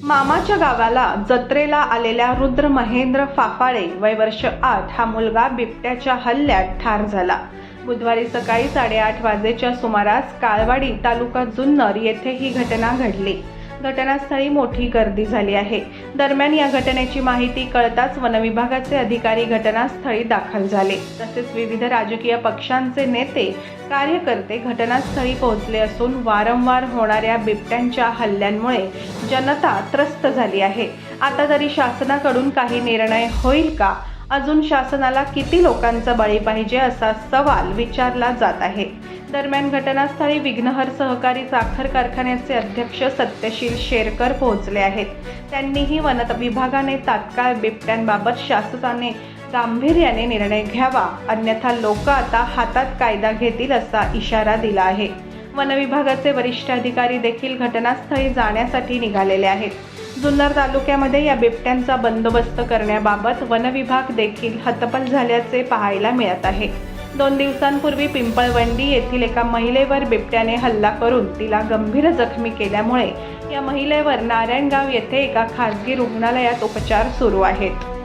मामाच्या गावाला जत्रेला आलेल्या रुद्र महेंद्र फाफाळे वय वर्ष आठ हा मुलगा बिबट्याच्या हल्ल्यात ठार झाला. बुधवारी सकाळी साडेआठ वाजेच्या सुमारास काळवाडी तालुका जुन्नर येथे ही घटना घडली. घटनास्थळी मोठी गर्दी झाली आहे. दरम्यान या घटनेची माहिती कळताच वनविभागाचे अधिकारी घटनास्थळी दाखल झाले. तसेच विविध राजकीय पक्षांचे नेते कार्यकर्ते घटनास्थळी पोहोचले असून वारंवार होणाऱ्या बिबट्यांच्या हल्ल्यांमुळे जनता त्रस्त झाली आहे. आता तरी शासनाकडून काही निर्णय होईल का? अजून शासनाला किती लोकांचा बळी पाहिजे असा सवाल विचारला जात आहे. दरम्यान घटनास्थळी विघ्नहर सहकारी साखर कारखान्याचे अध्यक्ष सत्यशील शेरकर पोहोचले आहेत. त्यांनीही वन विभागाने तात्काळ बिबट्यांबाबत शासनाने गांभीर्याने निर्णय घ्यावा अन्यथा लोक आता हातात कायदा घेतील असा इशारा दिला आहे. वनविभागाचे वरिष्ठ अधिकारी देखील घटनास्थळी जाण्यासाठी निघालेले आहेत. जुन्नर तालुक्यामध्ये या बिबट्यांचा बंदोबस्त करण्याबाबत वनविभाग देखील हतपल झाल्याचे पाहायला मिळत आहे. दोन दिवसांपूर्वी पिंपळवंडी येथील एका महिलेवर बिबट्याने हल्ला करून तिला गंभीर जखमी केल्यामुळे या महिलेवर नारायणगाव येथे एका खासगी रुग्णालयात उपचार सुरू आहेत.